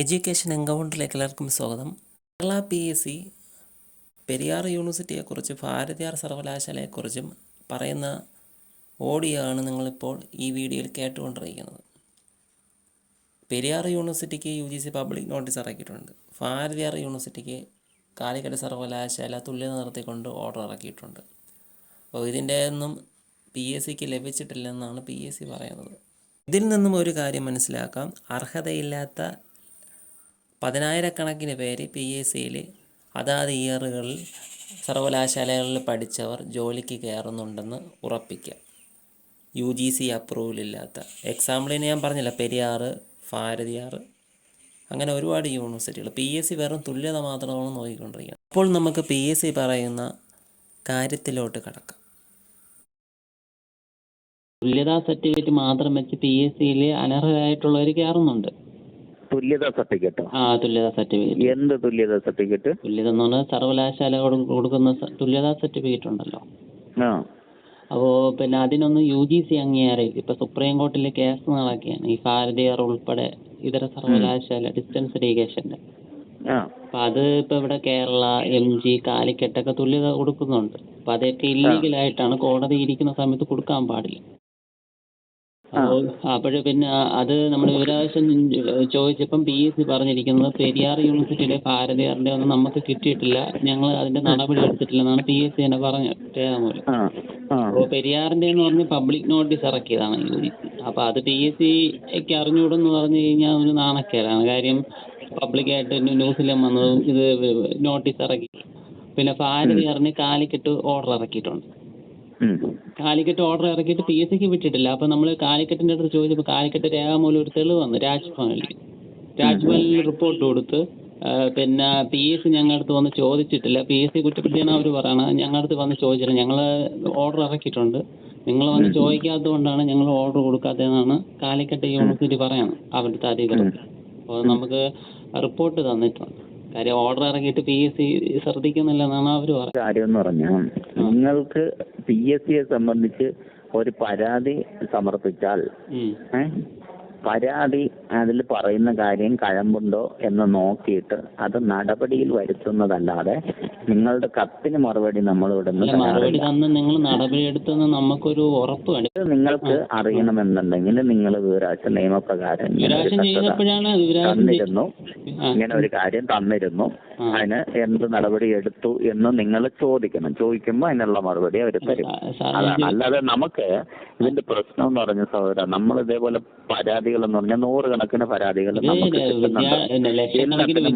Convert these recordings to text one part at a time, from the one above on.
Education എൻകൗണ്ടറിലേക്ക് എല്ലാവർക്കും സ്വാഗതം. Kerala P S C Periyar യൂണിവേഴ്സിറ്റിയെക്കുറിച്ച് Bharathiar സർവകലാശാലയെക്കുറിച്ചും പറയുന്ന ഓഡിയോ ആണ് നിങ്ങളിപ്പോൾ ഈ വീഡിയോയിൽ കേട്ടുകൊണ്ടിരിക്കുന്നത്. Periyar യൂണിവേഴ്സിറ്റിക്ക് U G C public notice ഇറക്കിയിട്ടുണ്ട്. ഭാരതിയാർ യൂണിവേഴ്സിറ്റിക്ക് കാലിക്കറ്റ് സർവകലാശാല തുല്യത നിർത്തിക്കൊണ്ട് ഓർഡർ ഇറക്കിയിട്ടുണ്ട്. അപ്പോൾ ഇതിന്റെ ഒന്നും പി എസ് സിക്ക് ലഭിച്ചിട്ടില്ലെന്നാണ് പി എസ് സി പറയുന്നത്. ഇതിൽ നിന്നും ഒരു കാര്യം മനസ്സിലാക്കാം. അർഹതയില്ലാത്ത പതിനായിരക്കണക്കിന് പേര് പി എസ് സിയിൽ അതാത് ഇയറുകളിൽ സർവകലാശാലകളിൽ പഠിച്ചവർ ജോലിക്ക് കയറുന്നുണ്ടെന്ന് ഉറപ്പിക്കാം. യു ജി സി അപ്രൂവൽ ഇല്ലാത്ത എക്സാമ്പിളിന് ഞാൻ പറഞ്ഞില്ല പെരിയാർ ഭാരതിയാർ അങ്ങനെ ഒരുപാട് യൂണിവേഴ്സിറ്റികൾ പി എസ് സി വെറും തുല്യത മാത്രമാണ് നോക്കിക്കൊണ്ടിരിക്കുന്നത്. അപ്പോൾ നമുക്ക് പി എസ് സി പറയുന്ന കാര്യത്തിലോട്ട് കടക്കാം. തുല്യതാ സർട്ടിഫിക്കറ്റ് മാത്രം വെച്ച് പി എസ് സിയിൽ അനർഹരായിട്ടുള്ളവർ കയറുന്നുണ്ട്. തുല്യതാ സർട്ടിഫിക്കറ്റ്. ആ തുല്യതാ സർട്ടിഫിക്കറ്റ്. എന്ത് തുല്യതാ സർട്ടിഫിക്കറ്റ്? തുല്യത എന്ന് പറഞ്ഞാൽ സർവകലാശാല കൊടു- കൊടുക്കുന്ന തുല്യതാ സർട്ടിഫിക്കറ്റ് ഉണ്ടല്ലോ. ആ. അപ്പോൾ പിന്നെ അതിനൊന്നും യു ജി സി അംഗീകാരമില്ല ഇപ്പൊ സുപ്രീം കോർട്ടിലെ കേസ് നടക്കുകയാണ് ഈ ഭാരതീയർ ഉൾപ്പെടെ ഇതര സർവകലാശാല ഡിസ്റ്റൻസ് എഡ്യൂക്കേഷന്റെ ആ. അപ്പം അത് ഇപ്പൊ ഇവിടെ കേരള എം ജി കാലിക്കറ്റൊക്കെ തുല്യത കൊടുക്കുന്നുണ്ട്. അപ്പൊ അതൊക്കെ ഇല്ലീഗലായിട്ടാണ് കോടതി ഇരിക്കുന്ന സമയത്ത് കൊടുക്കാൻ പാടില്ല. അപ്പോഴ് പിന്നെ അത് നമ്മൾ ഒരാവശ്യം ചോദിച്ചപ്പം പി എസ് സി പറഞ്ഞിരിക്കുന്നത് പെരിയാർ യൂണിവേഴ്സിറ്റിയിലെ ഭാരതീയറിന്റെ ഒന്നും നമുക്ക് കിട്ടിയിട്ടില്ല. ഞങ്ങൾ അതിന്റെ നടപടി എടുത്തിട്ടില്ലെന്നാണ് പി എസ് സി തന്നെ പറഞ്ഞത് രേഖാമൂലം അപ്പോൾ പെരിയാറിന്റെ എന്ന് പറഞ്ഞ് പബ്ലിക് നോട്ടീസ് ഇറക്കിയതാണ് അപ്പോൾ അത് പി എസ് സിക്ക് അറിഞ്ഞുകൂടെന്ന് പറഞ്ഞു കഴിഞ്ഞാൽ ഒരു നാണക്കേടാണ്. കാര്യം പബ്ലിക്കായിട്ട് ന്യൂസിലും വന്നതും ഇത് നോട്ടീസ് ഇറക്കി. പിന്നെ ഭാരതീയറിന് കാലിക്കറ്റ് ഓർഡർ ഇറക്കിയിട്ടുണ്ട്. കാലിക്കറ്റ് ഓർഡർ ഇറക്കിയിട്ട് പി എസ് സിക്ക് വിട്ടിട്ടില്ല. അപ്പൊ നമ്മൾ കാലിക്കറ്റിന്റെ അടുത്ത് ചോദിച്ചപ്പോൾ കാലിക്കറ്റ് രേഖാമൂലം ഒരു തെളിവ് വന്നു. രാജ്ഭവനിൽ. രാജ്ഭവനിൽ റിപ്പോർട്ട് കൊടുത്ത് പിന്നെ പി എസ് സി ഞങ്ങളുടെ അടുത്ത് വന്ന് ചോദിച്ചിട്ടില്ല. പി എസ് സി കുറ്റപ്പെടുത്തിയാണ് അവർ പറയണത്? ഞങ്ങളുടെ അടുത്ത് വന്ന് ചോദിച്ചില്ല. ഞങ്ങൾ ഓർഡർ ഇറക്കിയിട്ടുണ്ട്. നിങ്ങൾ വന്ന് ചോദിക്കാത്തത് കൊണ്ടാണ് ഞങ്ങൾ ഓർഡർ കൊടുക്കാത്തതെന്നാണ് കാലിക്കറ്റ് യൂണിവേഴ്സിറ്റി പറയണം അവിടുത്തെ അധികൃതർ. അപ്പോൾ നമുക്ക് റിപ്പോർട്ട് തന്നിട്ടുണ്ട്. കാര്യം ഓർഡർ ഇറങ്ങിയിട്ട് പി എസ് സി ശ്രദ്ധിക്കുന്നില്ല എന്നാണ് അവർ പറയുന്നത് കാര്യം എന്ന് പറഞ്ഞാൽ നിങ്ങൾക്ക് പി എസ് സിയെ സംബന്ധിച്ച് ഒരു പരാതി സമർപ്പിച്ചാൽ പരാതി അതിൽ പറയുന്ന കാര്യം കഴമ്പുണ്ടോ എന്ന് നോക്കിയിട്ട് അത് നടപടിയിൽ വരുത്തുന്നതല്ലാതെ നിങ്ങളുടെ കത്തിന് മറുപടി നമ്മൾ ഇവിടുന്ന് അല്ല മറുപടി തന്ന് നിങ്ങൾ നടപടി എടുത്തെന്ന് നമുക്കൊരു ഉറപ്പ് വേണം. നിങ്ങൾക്ക് അറിയണമെന്നുണ്ടെങ്കിൽ നിങ്ങൾ വിവരാശ നിയമപ്രകാരം തന്നിരുന്നു. ഇങ്ങനെ ഒരു കാര്യം തന്നിരുന്നു. അതിന് എന്ത് നടപടി എടുത്തു എന്ന് നിങ്ങൾ ചോദിക്കണം. ചോദിക്കുമ്പോൾ അതിനുള്ള മറുപടി അവർ തരും. അതാണ്. അല്ലാതെ നമുക്ക് ഇതിന്റെ പ്രശ്നം എന്ന് പറഞ്ഞ സഹോദര നമ്മൾ ഇതേപോലെ പരാതികൾ എന്ന് പറഞ്ഞാൽ നൂറുകണക്കിന് പരാതികൾ നമുക്ക് കിട്ടുന്നുണ്ട്.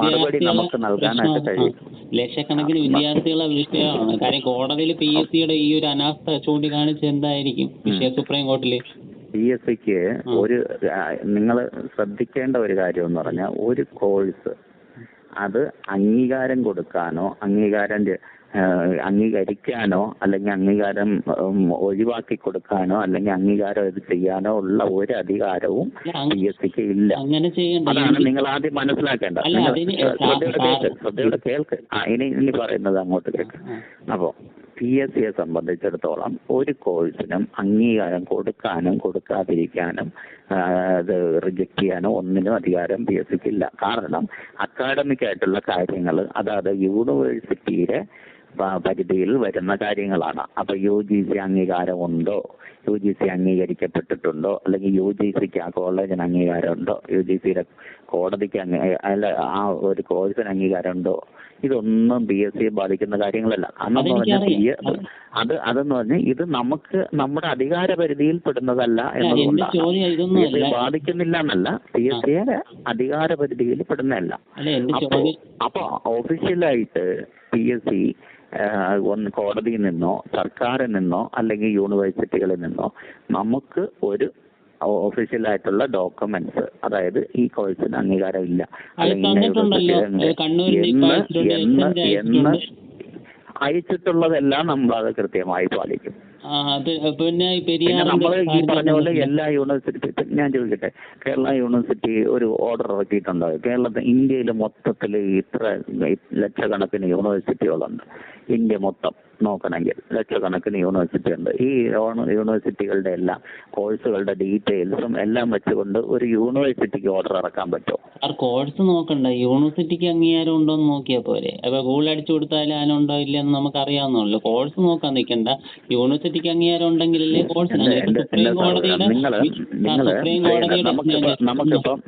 മറുപടി നമുക്ക് നൽകാനായിട്ട് കഴിയും. ലക്ഷക്കണക്കിന് വിദ്യാർത്ഥികളെ വിഷയമാണ് കാര്യം കോടതിയിൽ പി എസ് സിയുടെ ഈ ഒരു അനാസ്ഥ ചൂണ്ടിക്കാണിച്ച് എന്തായിരിക്കും വിഷയം സുപ്രീം കോർട്ടിൽ പി എസ് സിക്ക് ഒരു നിങ്ങൾ ശ്രദ്ധിക്കേണ്ട ഒരു കാര്യം എന്ന് പറഞ്ഞാൽ ഒരു കോഴ്സ് അത് അംഗീകാരം കൊടുക്കാനോ അംഗീകാരം അംഗീകരിക്കാനോ അല്ലെങ്കിൽ അംഗീകാരം ഒഴിവാക്കി കൊടുക്കാനോ അല്ലെങ്കിൽ അംഗീകാരം ഇത് ചെയ്യാനോ ഉള്ള ഒരു അധികാരവും പി എസ് സിക്ക് ഇല്ല. അതാണ് നിങ്ങൾ ആദ്യം മനസ്സിലാക്കേണ്ട. ശ്രദ്ധയോടെ കേൾക്ക് ശ്രദ്ധയോടെ കേൾക്ക്. ആ ഇനി ഇനി പറയുന്നത് അങ്ങോട്ട് കേൾക്ക് അപ്പോൾ പി എസ് സിയെ സംബന്ധിച്ചിടത്തോളം ഒരു കോഴ്സിനും അംഗീകാരം കൊടുക്കാനും കൊടുക്കാതിരിക്കാനും അത് റിജക്ട് ചെയ്യാനോ ഒന്നിനും അധികാരം പി എസ് സിക്ക് ഇല്ല. കാരണം അക്കാഡമിക് ആയിട്ടുള്ള കാര്യങ്ങൾ അതായത് യൂണിവേഴ്സിറ്റിയുടെ പ- പരിധിയിൽ വരുന്ന കാര്യങ്ങളാണ്. അപ്പൊ യു ജി സി അംഗീകാരം ഉണ്ടോ യു ജി സി അംഗീകരിക്കപ്പെട്ടിട്ടുണ്ടോ? അല്ലെങ്കിൽ യു ജി സിക്ക് ആ കോളേജിന് അംഗീകാരം ഉണ്ടോ യു ജി സിയുടെ കോടതിക്ക് അല്ല ആ ഒരു കോഴ്സിന് അംഗീകാരം ഉണ്ടോ ഇതൊന്നും പി എസ് സിയെ ബാധിക്കുന്ന കാര്യങ്ങളല്ല അന്നെന്ന് പറഞ്ഞാൽ ബി. അത് അതെന്ന് പറഞ്ഞാൽ ഇത് നമുക്ക് നമ്മുടെ അധികാര പരിധിയിൽ പെടുന്നതല്ല എന്നതുകൊണ്ടാണ്. ബാധിക്കുന്നില്ല എന്നല്ല പി എസ് സിയുടെ അധികാര പരിധിയിൽ പെടുന്നതല്ല. അപ്പോ അപ്പൊ ഒഫീഷ്യലായിട്ട് പി എസ് സി ഒന്ന് കോടതിയിൽ നിന്നോ സർക്കാരിൽ നിന്നോ അല്ലെങ്കിൽ യൂണിവേഴ്സിറ്റികളിൽ നിന്നോ നമുക്ക് ഒരു ഒഫീഷ്യലായിട്ടുള്ള ഡോക്യുമെന്റ്സ് അതായത് ഈ കോഴ്സിന് അംഗീകാരം ഇല്ല എന്ന് എന്ന്. അയച്ചിട്ടുള്ളതെല്ലാം നമ്മൾ അത് കൃത്യമായി പാലിക്കും. അത് പിന്നെ ഈ പിന്നെ നമ്മൾ ഈ പറഞ്ഞ പോലെ എല്ലാ യൂണിവേഴ്സിറ്റി ഞാൻ ചോദിക്കട്ടെ കേരള യൂണിവേഴ്സിറ്റി ഒരു ഓർഡർ ഇറക്കിയിട്ടുണ്ട്. കേരളത്തിൽ ഇന്ത്യയിൽ മൊത്തത്തിൽ ഇത്ര ലക്ഷക്കണക്കിന് യൂണിവേഴ്സിറ്റികളുണ്ട്. ഇന്ത്യ മൊത്തം. നോക്കണമെങ്കിൽ. ലക്ഷക്കണക്കിന് യൂണിവേഴ്സിറ്റി ഉണ്ട്. ഈ യൂണിവേഴ്സിറ്റികളുടെ എല്ലാം കോഴ്സുകളുടെ ഡീറ്റെയിൽസും എല്ലാം വെച്ചുകൊണ്ട് ഒരു യൂണിവേഴ്സിറ്റിക്ക് ഓർഡർ ഇറക്കാൻ പറ്റുമോ? ആ കോഴ്സ് നോക്കണ്ട. യൂണിവേഴ്സിറ്റിക്ക് അംഗീകാരം ഉണ്ടോ എന്ന് നോക്കിയാൽ പോരെ. അപ്പൊ ഗൂഗിൾ അടിച്ചു കൊടുത്താൽ അതിനുണ്ടോ ഇല്ലെന്ന് നമുക്ക് അറിയാവുന്നല്ലോ കോഴ്സ് നോക്കാൻ നിൽക്കണ്ട യൂണിവേഴ്സിറ്റിക്ക് അംഗീകാരം ഉണ്ടെങ്കിലല്ലേ കോഴ്സ് എന്റെ എന്റെ സുപ്രീം എന്റെ കോടതിയുടെ നിങ്ങൾ നിങ്ങൾ സുപ്രീം ചെയ്യണ്ട. കോടതിയുടെ നമുക്കിപ്പം നമുക്കിപ്പം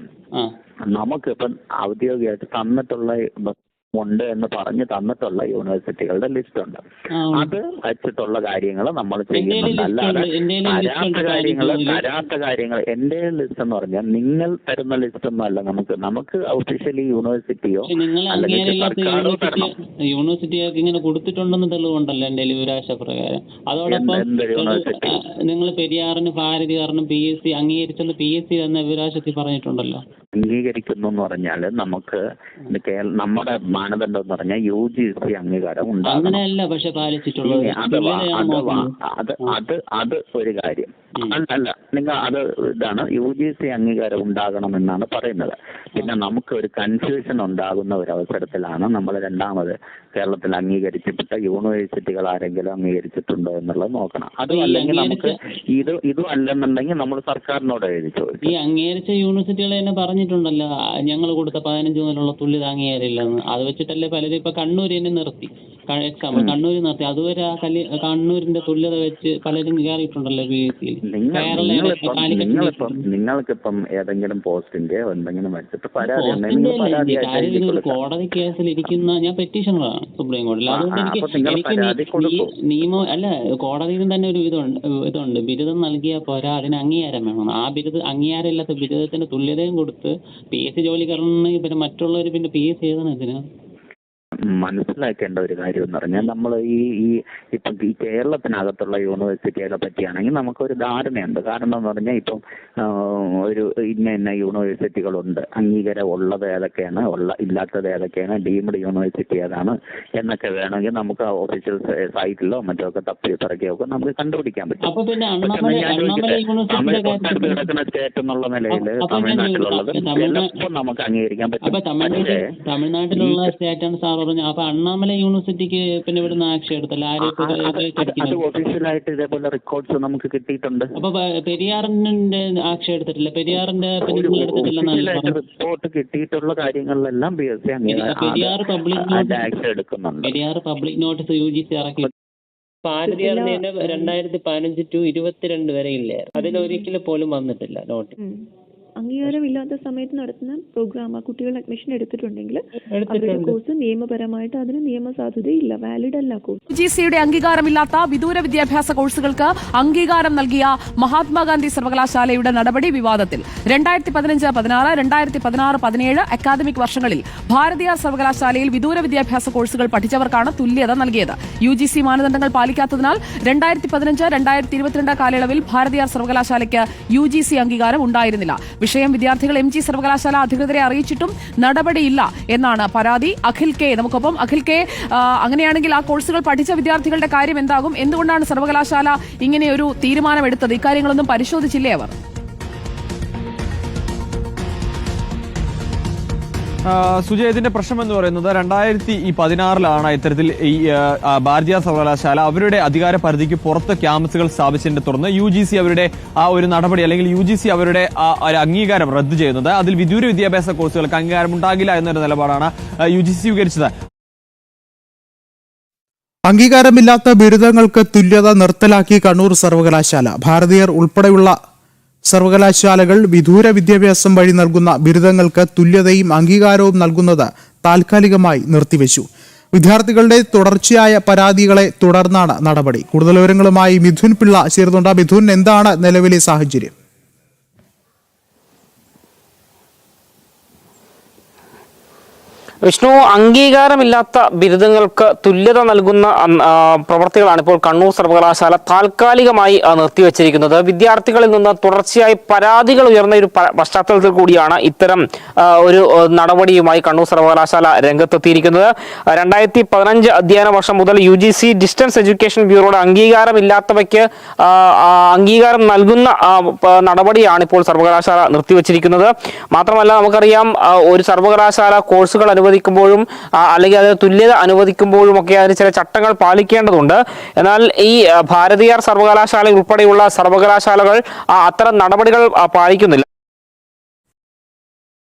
നമുക്കിപ്പം ഔദ്യോഗികമായിട്ട് തന്നിട്ടുള്ള ഉണ്ട് എന്ന് പറഞ്ഞു തന്നിട്ടുള്ള യൂണിവേഴ്സിറ്റികളുടെ ലിസ്റ്റ് ഉണ്ട് അത് വെച്ചിട്ടുള്ള കാര്യങ്ങൾ നമ്മൾ കയ്യിൽ ചെയ്യുന്നുണ്ട്. അല്ലാതെ ഉണ്ട്. എന്റെ കയ്യിൽ list തരാത്ത കാര്യങ്ങൾ കാര്യം തരാത്ത കാര്യങ്ങൾ എന്റെ ലിസ്റ്റ് എന്ന് പറഞ്ഞാൽ നിങ്ങൾ തരുന്ന ലിസ്റ്റ് ഒന്നും അല്ല നമുക്ക്. നമുക്ക് ഒഫീഷ്യലി യൂണിവേഴ്സിറ്റിയോ അല്ലെങ്കിൽ അംഗീകാരമില്ലാത്ത സർക്കാരോ തരണം. യൂണിവേഴ്സിറ്റി യൂണിവേഴ്സിറ്റിയൊക്കെ ഇങ്ങനെ കൊടുത്തിട്ടുണ്ടെന്ന് തെളിവുണ്ടല്ലോ എന്റെ വിവരാശ പ്രകാരം അതോടൊപ്പം നിങ്ങൾ പെരിയാറിന് ഭാരതിയാറിനും പി എസ് സി അംഗീകരിച്ചെന്ന് പി എസ് സി എന്ന വിവരാശത്തിൽ പറഞ്ഞിട്ടുണ്ടല്ലോ. അംഗീകരിക്കുന്നു എന്ന് പറഞ്ഞാൽ നമുക്ക് കേരള നമ്മുടെ മാനദണ്ഡം എന്ന് പറഞ്ഞാൽ യു ജി സി അംഗീകാരം ഇനി അത് അത് അത് ഒരു കാര്യം. അല്ല നിങ്ങൾ അത് ഇതാണ് യു ജി സി അംഗീകാരം ഉണ്ടാകണമെന്നാണ് പറയുന്നത്. പിന്നെ നമുക്ക് ഒരു കൺഫ്യൂഷൻ ഉണ്ടാകുന്ന ഒരു അവസരത്തിലാണ് നമ്മൾ രണ്ടാമത് കേരളത്തിൽ അംഗീകരിച്ചിട്ടുള്ള യൂണിവേഴ്സിറ്റികൾ ആരെങ്കിലും അംഗീകരിച്ചിട്ടുണ്ടോ എന്നുള്ളത് നോക്കണം. അതും അല്ലെങ്കിൽ നമുക്ക് ഇത് ഇത് അല്ലെന്നുണ്ടെങ്കിൽ നമ്മൾ സർക്കാരിനോട് എഴുതി ചോദിക്കും. ഈ അംഗീകരിച്ച യൂണിവേഴ്സിറ്റികൾ തന്നെ പറഞ്ഞിട്ടുണ്ടല്ലോ ഞങ്ങൾ കൊടുത്ത പതിനഞ്ച് മുതലുള്ള തുല്യത അംഗീകാരമില്ലെന്ന് അത് വെച്ചിട്ടല്ലേ പലരും ഇപ്പൊ കണ്ണൂർ തന്നെ നിർത്തി. എക്സാമ്പിൾ കണ്ണൂർ നടത്തി അതുവരെ ആ കല്ലി കണ്ണൂരിന്റെ തുല്യത വെച്ച് പലരും കയറിയിട്ടുണ്ടല്ലോ പി എസ് സി നിങ്ങൾക്കിപ്പം ഏതെങ്കിലും പോസ്റ്റിന്റെ എന്തെങ്കിലും വെച്ചിട്ട് പരാതി കോടതി കേസിൽ ഇരിക്കുന്ന ഞാൻ പെറ്റീഷണറാണ് സുപ്രീം കോടതിയിൽ. അതുകൊണ്ട് എനിക്ക് എനിക്ക് നിയമം അല്ല കോടതിയിൽ തന്നെ ഒരു ഇതുണ്ട് ഇതുണ്ട്. ബിരുദം നൽകിയ പോരാ അതിന് അംഗീകാരം വേണം. ആ ബിരുദ അംഗീകാരം ഇല്ലാത്ത ബിരുദത്തിന് തുല്യതയും കൊടുത്ത് പി എസ് സി ജോലിക്കാരന് പിന്നെ മറ്റുള്ളവർ പിന്നെ പി എസ് സി എഴുതണം ഇതിന് മനസ്സിലാക്കേണ്ട ഒരു കാര്യം എന്ന് പറഞ്ഞാൽ നമ്മൾ ഈ ഈ ഇപ്പം ഈ കേരളത്തിനകത്തുള്ള യൂണിവേഴ്സിറ്റികളെ പറ്റിയാണെങ്കിൽ നമുക്കൊരു ധാരണയുണ്ട്. കാരണം എന്ന് പറഞ്ഞാൽ ഇപ്പം ഒരു ഇന്ന ഇന്ന യൂണിവേഴ്സിറ്റികളുണ്ട് അംഗീകാരം ഉള്ളത് ഏതൊക്കെയാണ്? ഉള്ള ഇല്ലാത്തത് ഏതൊക്കെയാണ്? ഡീംഡ് യൂണിവേഴ്സിറ്റി ഏതാണ്? എന്നൊക്കെ വേണമെങ്കിൽ നമുക്ക് ഒഫീഷ്യൽ സൈറ്റിലോ മറ്റോ ഒക്കെ തപ്പി പിറകിയോ ഒക്കെ നമുക്ക് കണ്ടുപിടിക്കാൻ പറ്റും. പക്ഷെ ഞാൻ ചോദിക്കട്ടെ തമിഴ് തൊട്ടടുത്ത് കിടക്കുന്ന സ്റ്റേറ്റ് എന്നുള്ള നിലയിൽ തമിഴ്നാട്ടിലുള്ളത് ചിലപ്പോൾ നമുക്ക് അംഗീകരിക്കാൻ പറ്റും. പക്ഷേ തമിഴ്നാട്ടിലുള്ള സ്റ്റേറ്റാണ് സാർ പറഞ്ഞു. അപ്പൊ അണ്ണാമല യൂണിവേഴ്സിറ്റിക്ക് പിന്നെ ഇവിടുന്ന് ആക്ഷൻ എടുത്തല്ല? അത് ഒഫീഷ്യലായിട്ട് ഇതേപോലെ റെക്കോർഡ്സ് നമുക്ക് കിട്ടിയിട്ടുണ്ട്. അപ്പൊ പെരിയാറിന്റെ ആക്ഷൻ എടുത്തിട്ടില്ല? പെരിയാറിന്റെ റിപ്പോർട്ട് കിട്ടിയിട്ടുള്ള കാര്യങ്ങളിലെല്ലാം Periyar public notice Periyar public notice U G C ഇറക്കി. ഭാരതീയറിന്റെ രണ്ടായിരത്തി പതിനഞ്ച് ടു ഇരുപത്തിരണ്ട് വരെ ഇല്ലേ? അതിലൊരിക്കലും പോലും വന്നിട്ടില്ല നോട്ടീസ്. അംഗീകാരമില്ലാത്ത സമയത്ത് നടത്തുന്ന പ്രോഗ്രാം കുട്ടികൾ അഡ്മിഷൻ എടുത്തിട്ടുണ്ടെങ്കിൽ അവരുടെ കോഴ്സ് നിയമപരമായിട്ട് അതിന് നിയമസാധുതയില്ല വാലിഡ് അല്ല കോഴ്സ് ജി സിയുടെ അംഗീകാരമില്ലാത്ത വിദൂര വിദ്യാഭ്യാസ കോഴ്സുകൾക്ക് അംഗീകാരം നൽകിയ മഹാത്മാഗാന്ധി സർവകലാശാലയുടെ നടപടി വിവാദത്തിൽ. രണ്ടായിരത്തി പതിനഞ്ച് പതിനാറ് രണ്ടായിരത്തി പതിനാറ് പതിനേഴ് അക്കാദമിക് വർഷങ്ങളിൽ ഭാരതീയ സർവകലാശാലയിൽ വിദൂര വിദ്യാഭ്യാസ കോഴ്സുകൾ പഠിച്ചവർക്കാണ് തുല്യത നൽകിയത്. യു ജി സി മാനദണ്ഡങ്ങൾ പാലിക്കാത്തതിനാൽ രണ്ടായിരത്തി പതിനഞ്ച് രണ്ടായിരത്തി ഇരുപത്തിരണ്ട് കാലയളവിൽ ഭാരതീയ സർവകലാശാലയ്ക്ക് യു ജി സി അംഗീകാരം ഉണ്ടായിരുന്നില്ല. വിഷയം വിദ്യാർത്ഥികൾ എം ജി സർവകലാശാല അധികൃതരെ അറിയിച്ചിട്ടും നടപടിയില്ല എന്നാണ് പരാതി. അഖിൽ കെ നമുക്കൊപ്പം. അഖിൽ കെ അങ്ങനെയാണെങ്കിൽ ആ കോഴ്സുകൾ പഠിച്ച വിദ്യാർത്ഥികളുടെ കാര്യം എന്താകും? എന്തുകൊണ്ടാണ് സർവകലാശാല ഇങ്ങനെ ഒരു തീരുമാനമെടുത്തത്? ഇക്കാര്യങ്ങളൊന്നും പരിശോധിച്ചില്ലേ അവർ? സുജയ് ഇതിന്റെ പ്രശ്നം എന്ന് പറയുന്നത് രണ്ടായിരത്തി ഈ പതിനാറിലാണ് ഇത്തരത്തിൽ ഈ ഭാരതീയ സർവകലാശാല അവരുടെ അധികാര പരിധിക്ക് പുറത്ത് ക്യാമ്പസുകൾ സ്ഥാപിച്ചതിനെ തുടർന്ന് യു ജി സി അവരുടെ ആ ഒരു നടപടി അല്ലെങ്കിൽ യു ജി സി അവരുടെ ഒരു അംഗീകാരം റദ്ദു ചെയ്യുന്നത്. അതിൽ വിദൂര വിദ്യാഭ്യാസ കോഴ്സുകൾക്ക് അംഗീകാരം ഉണ്ടാകില്ല എന്നൊരു നിലപാടാണ് യു ജി സി സ്വീകരിച്ചത്. അംഗീകാരമില്ലാത്ത ബിരുദങ്ങൾക്ക് തുല്യത നിർത്തലാക്കി കണ്ണൂർ സർവകലാശാല. ഭാരതീയർ ഉൾപ്പെടെയുള്ള സർവകലാശാലകൾ വിദൂര വിദ്യാഭ്യാസം വഴി നൽകുന്ന ബിരുദങ്ങൾക്ക് തുല്യതയും അംഗീകാരവും നൽകുന്നത് താൽക്കാലികമായി നിർത്തിവെച്ചു. വിദ്യാർത്ഥികളുടെ തുടർച്ചയായ പരാതികളെ തുടർന്നാണ് നടപടി. കൂടുതൽ വിവരങ്ങളുമായി മിഥുൻ പിള്ള ചേരുന്നുണ്ട്. മിഥുൻ എന്താണ് നിലവിലെ സാഹചര്യം? വിഷ്ണു അംഗീകാരമില്ലാത്ത ബിരുദങ്ങൾക്ക് തുല്യത നൽകുന്ന പ്രവർത്തികളാണ് ഇപ്പോൾ കണ്ണൂർ സർവകലാശാല താൽക്കാലികമായി നിർത്തിവച്ചിരിക്കുന്നത്. വിദ്യാർത്ഥികളിൽ നിന്ന് തുടർച്ചയായി പരാതികൾ ഉയർന്ന ഒരു പശ്ചാത്തലത്തിൽ കൂടിയാണ് ഇത്തരം ഒരു നടപടിയുമായി കണ്ണൂർ സർവകലാശാല രംഗത്തെത്തിയിരിക്കുന്നത്. രണ്ടായിരത്തി പതിനഞ്ച് അധ്യയന വർഷം മുതൽ U G C distance education ബ്യൂറോയുടെ അംഗീകാരമില്ലാത്തവയ്ക്ക് അംഗീകാരം നൽകുന്ന നടപടിയാണ് ഇപ്പോൾ സർവകലാശാല നിർത്തിവച്ചിരിക്കുന്നത്. മാത്രമല്ല നമുക്കറിയാം ഒരു സർവകലാശാല കോഴ്സുകൾ അനുവദിച്ചു അനുവദിക്കുമ്പോഴും അല്ലെങ്കിൽ അതിന് തുല്യത അനുവദിക്കുമ്പോഴും ഒക്കെ അതിന് ചില ചട്ടങ്ങൾ പാലിക്കേണ്ടതുണ്ട്. എന്നാൽ ഈ ഭാരതീയർ സർവകലാശാല ഉൾപ്പെടെയുള്ള സർവകലാശാലകൾ അത്തരം നടപടികൾ പാലിക്കുന്നില്ല.